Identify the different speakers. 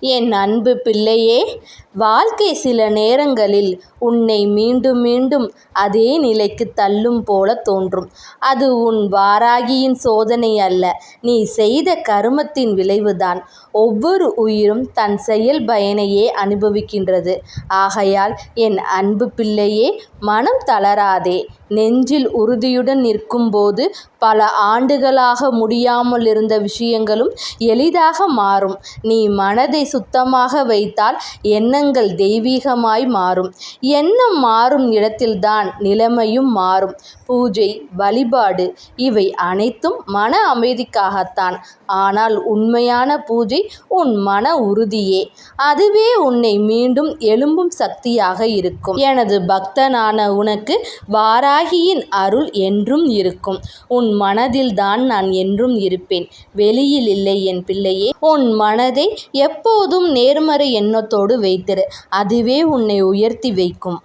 Speaker 1: என் அன்பு பிள்ளையே வாழ்க்கை சில நேரங்களில் உன்னை மீண்டும் மீண்டும் அதே நிலைக்கு தள்ளும் போல தோன்றும். அது உன் வாராகியின் சோதனை அல்ல நீ செய்த கருமத்தின் விளைவுதான். ஒவ்வொரு உயிரும் தன் செயல் பயனையே அனுபவிக்கின்றது. ஆகையால் என் அன்பு பிள்ளையே மனம் தளராதே. நெஞ்சில் உறுதியுடன் நிற்கும் போது பல ஆண்டுகளாக முடியாமலிருந்த விஷயங்களும் எளிதாக மாறும். நீ மனதை சுத்தமாக வைத்தால் எண்ணங்கள் தெய்வீகமாய் மாறும். எண்ணம் மாறும் இடத்தில்தான் நிலைமையும் மாறும். பூஜை வழிபாடு இவை அனைத்தும் மன அமைதிக்காகத்தான். ஆனால் உண்மையான பூஜை உன் மன உறுதியே. அதுவே உன்னை மீண்டும் எழும்பும் சக்தியாக இருக்கும். எனது பக்தனான உனக்கு தியாகியின் அருள் என்றும் இருக்கும். உன் மனதில்தான் நான் என்றும் இருப்பேன் வெளியில் இல்லை என் பிள்ளையே. உன் மனதை எப்போதும் நேர்மறை எண்ணத்தோடு வைத்திரு. அதுவே உன்னை உயர்த்தி வைக்கும்.